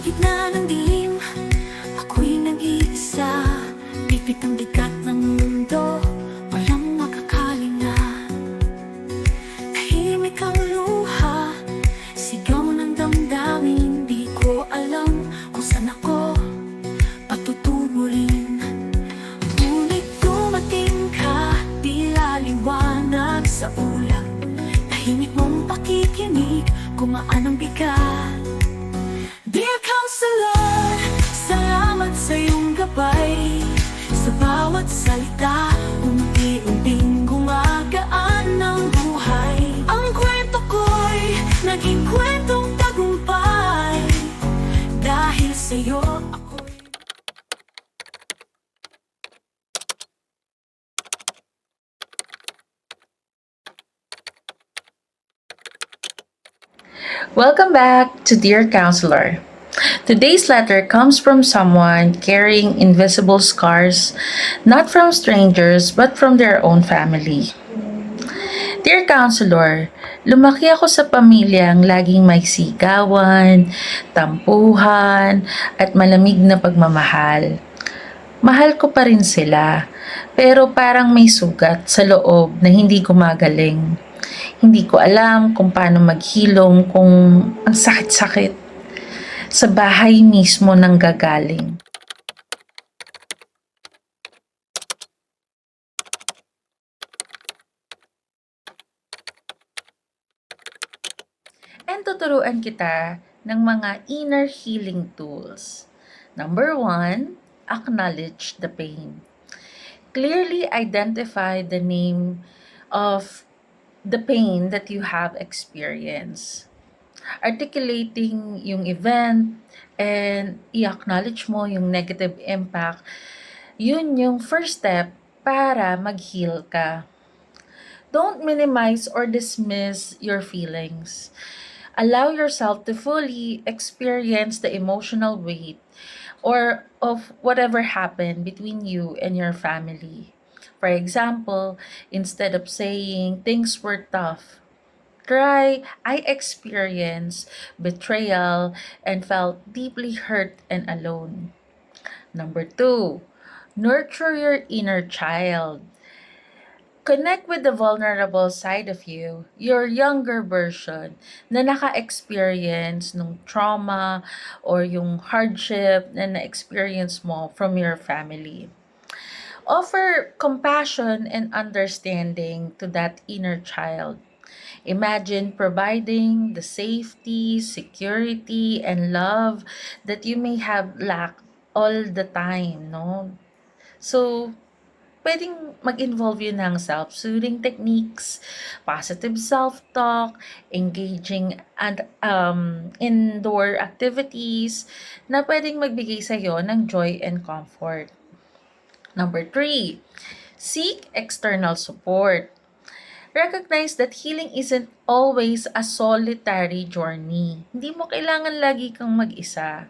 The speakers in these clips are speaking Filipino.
gitna ng dilim Ako'y nag-iisa. Pipit ang bigat ng mundo Walang makakalinga. Tahimik ang luha Sigaw ng damdamin. Di ko alam kung saan ako Patutungo rin Ngunit dumating ka Tila liwanag sa ulap Tahimik mong pakikinig Gumaan ang Welcome back to Dear Counselor. Today's letter comes from someone carrying invisible scars, not from strangers but from their own family. Dear Counselor, lumaki ako sa pamilyang laging may sigawan, tampuhan, at malamig na pagmamahal. Mahal ko pa rin sila, pero parang may sugat sa loob na hindi gumagaling. Hindi ko alam kung paano maghilom kung ang sakit-sakit sa bahay mismo nang gagaling. And kita ng mga inner healing tools. Number one, acknowledge the pain. Clearly identify the name of the pain that you have experienced. Articulating yung event and i-acknowledge mo yung negative impact, yun yung first step para mag-heal ka. Don't minimize or dismiss your feelings. Allow yourself to fully experience the emotional weight or of whatever happened between you and your family. For example, instead of saying things were tough, try I experienced betrayal and felt deeply hurt and alone. Number two, nurture your inner child. Connect with the vulnerable side of you, your younger version na naka-experience nung trauma or yung hardship na na-experience mo from your family. Offer compassion and understanding to that inner child. Imagine providing the safety, security, and love that you may have lacked all the time, no? So, pwedeng mag-involve yun ng self-soothing techniques, positive self-talk, engaging and um, indoor activities na pwedeng magbigay sa'yo ng joy and comfort. Number three, seek external support. Recognize that healing isn't always a solitary journey. Hindi mo kailangan lagi kang mag-isa.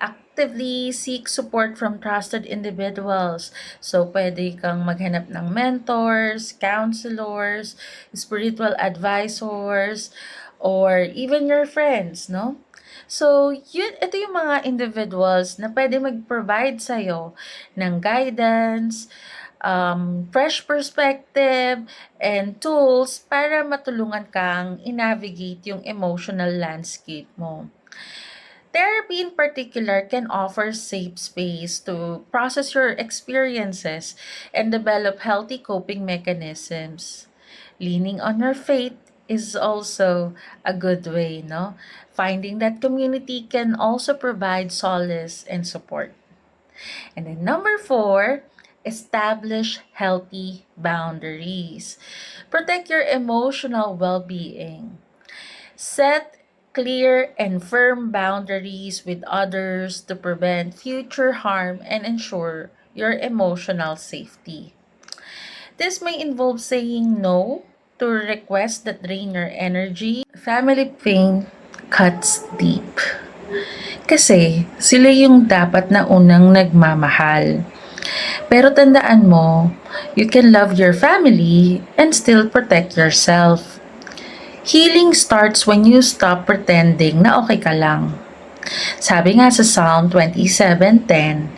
Actively seek support from trusted individuals. So, pwede kang maghanap ng mentors, counselors, spiritual advisors, or even your friends, no? So, yun, ito yung mga individuals na pwede mag-provide sa'yo ng guidance, um, fresh perspective, and tools para matulungan kang i-navigate yung emotional landscape mo. Therapy in particular can offer safe space to process your experiences and develop healthy coping mechanisms. Leaning on your faith is also a good way, no? Finding that community can also provide solace and support. And then number four, establish healthy boundaries. Protect your emotional well-being. Set clear and firm boundaries with others to prevent future harm and ensure your emotional safety. This may involve saying no to requests that drain your energy. Family pain cuts deep. Kasi sila yung dapat na unang nagmamahal. Pero tandaan mo, you can love your family and still protect yourself. Healing starts when you stop pretending na okay ka lang. Sabi nga sa Psalm 27:10,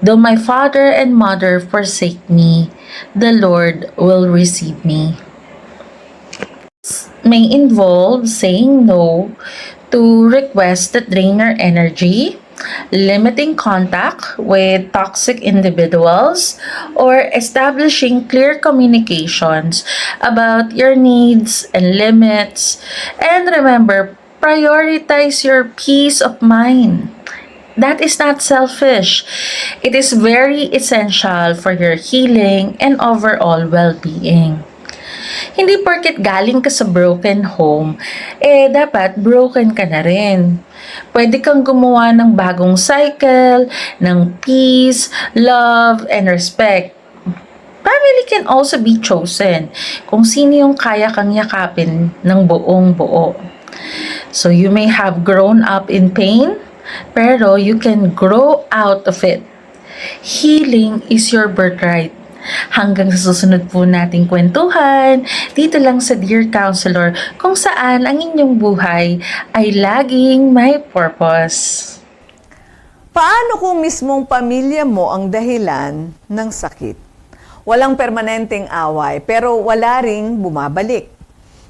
Though my father and mother forsake me, the Lord will receive me. May involve saying no to requests that drain your energy, limiting contact with toxic individuals, or establishing clear communications about your needs and limits. And remember, prioritize your peace of mind. That is not selfish. It is very essential for your healing and overall well-being. Hindi porket galing ka sa broken home, eh dapat broken ka na rin. Pwede kang gumawa ng bagong cycle, ng peace, love, and respect. Family can also be chosen kung sino yung kaya kang yakapin ng buong buo. So you may have grown up in pain, pero you can grow out of it. Healing is your birthright. Hanggang sa susunod po nating kwentuhan, dito lang sa Dear Counselor, kung saan ang inyong buhay ay laging may purpose. Paano kung mismong pamilya mo ang dahilan ng sakit? Walang permanenteng away pero wala ring bumabalik.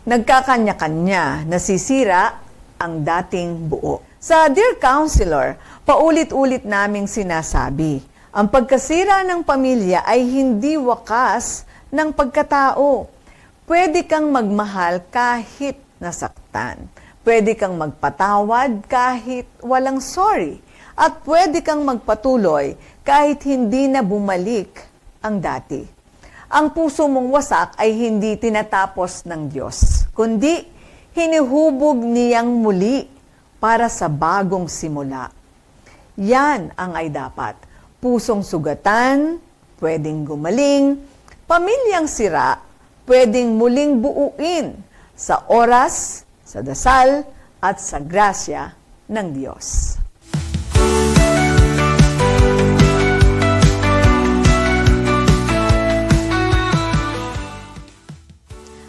Nagkakanya-kanya, nasisira ang dating buo. Sa Dear Counselor, paulit-ulit naming sinasabi, ang pagkasira ng pamilya ay hindi wakas ng pagkatao. Pwede kang magmahal kahit nasaktan. Pwede kang magpatawad kahit walang sorry. At pwede kang magpatuloy kahit hindi na bumalik ang dati. Ang puso mong wasak ay hindi tinatapos ng Diyos, kundi hinihubog niyang muli para sa bagong simula. Yan ang ay dapat. Pusong sugatan, pwedeng gumaling, pamilyang sira, pwedeng muling buuin sa oras, sa dasal, at sa grasya ng Diyos.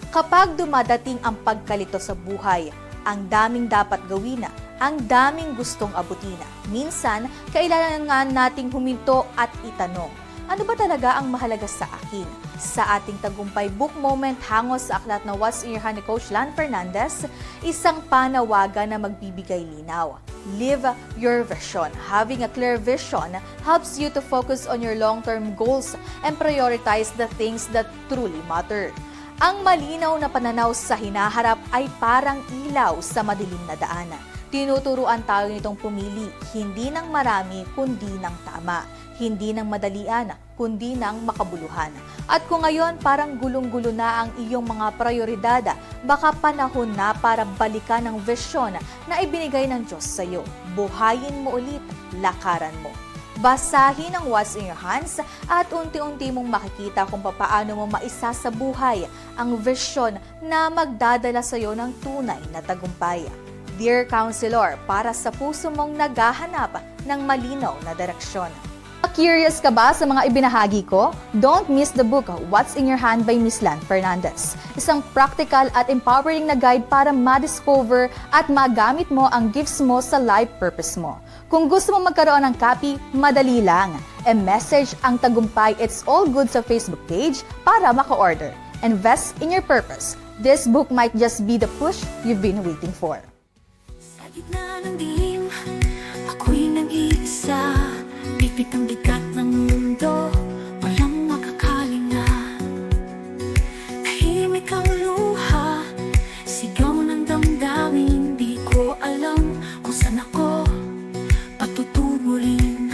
Kapag dumadating ang pagkalito sa buhay, ang daming dapat gawin na, ang daming gustong abutin. Minsan, kailangan nating huminto at itanong, ano ba talaga ang mahalaga sa akin? Sa ating tagumpay book moment hango sa aklat na What's in Your Hand ni Coach Lan Fernandez, isang panawagan na magbibigay linaw. Live your vision. Having a clear vision helps you to focus on your long-term goals and prioritize the things that truly matter. Ang malinaw na pananaw sa hinaharap ay parang ilaw sa madilim na daan. Tinuturuan tayo nitong pumili, hindi ng marami, kundi ng tama. Hindi ng madalian, kundi ng makabuluhan. At kung ngayon parang gulong-gulo na ang iyong mga prioridad, baka panahon na para balikan ang vision na ibinigay ng Diyos sa iyo. Buhayin mo ulit, lakaran mo. Basahin ang What's in Your Hands at unti-unti mong makikita kung papaano mo maisa sa buhay ang vision na magdadala sa iyo ng tunay na tagumpay. Dear Counselor, para sa puso mong naghahanap ng malinaw na direksyon. Curious ka ba sa mga ibinahagi ko? Don't miss the book What's in Your Hand by Miss Lan Fernandez. Isang practical at empowering na guide para ma-discover at magamit mo ang gifts mo sa life purpose mo. Kung gusto mo magkaroon ng copy, madali lang. E-message ang tagumpay It's All Good sa Facebook page para maka-order. Invest in your purpose. This book might just be the push you've been waiting for. Gitna ng dilim, ako'y nag-iisa Pipit ang bigat ng mundo, walang makakalinga. Tahimik ang luha, sigaw ng damdamin. Di ko alam kung saan ako patutunguin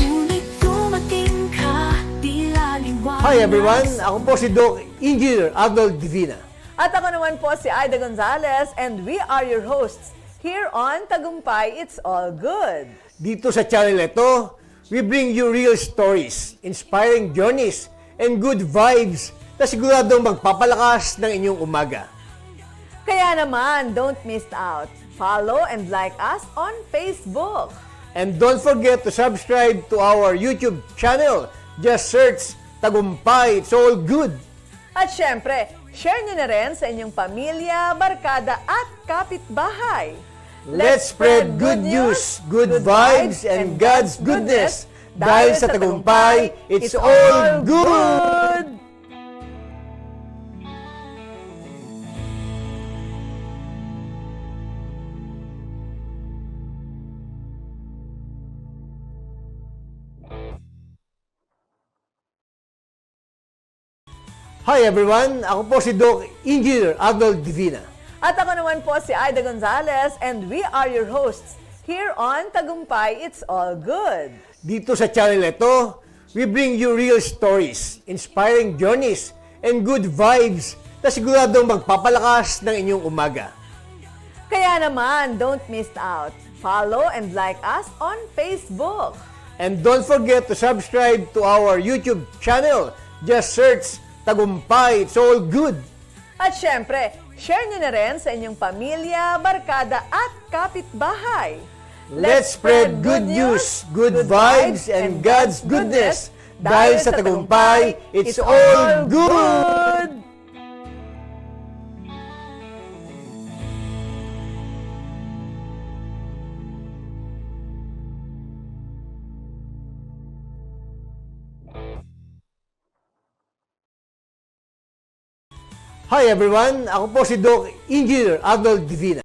Ngunit dumating ka, di laliwanag. Hi everyone, ako po si Doc Engineer Arnold Divina. At ako naman po si Aida Gonzalez and we are your hosts here on Tagumpay It's All Good. Dito sa channel ito, we bring you real stories, inspiring journeys, and good vibes na siguradong magpapalakas ng inyong umaga. Kaya naman, don't miss out. Follow and like us on Facebook. And don't forget to subscribe to our YouTube channel. Just search Tagumpay, It's All Good. At syempre, share nyo na rin sa inyong pamilya, barkada at kapitbahay. Let's spread good news, good vibes, and God's goodness. Dahil sa tagumpay, it's all good! Hi everyone! Ako po si Doc Engineer Arnold Divina. At ako naman po si Aida Gonzalez and we are your hosts here on Tagumpay It's All Good. Dito sa channel ito, we bring you real stories, inspiring journeys, and good vibes na siguradong magpapalakas ng inyong umaga. Kaya naman, don't miss out. Follow and like us on Facebook. And don't forget to subscribe to our YouTube channel. Just search Tagumpay, it's all good. At syempre, share nyo na rin sa inyong pamilya, barkada at kapitbahay. Let's spread good news, good vibes, and God's goodness. Dahil sa tagumpay, it's all good! Hi everyone! Ako po si Doc Engineer Arnold Divina.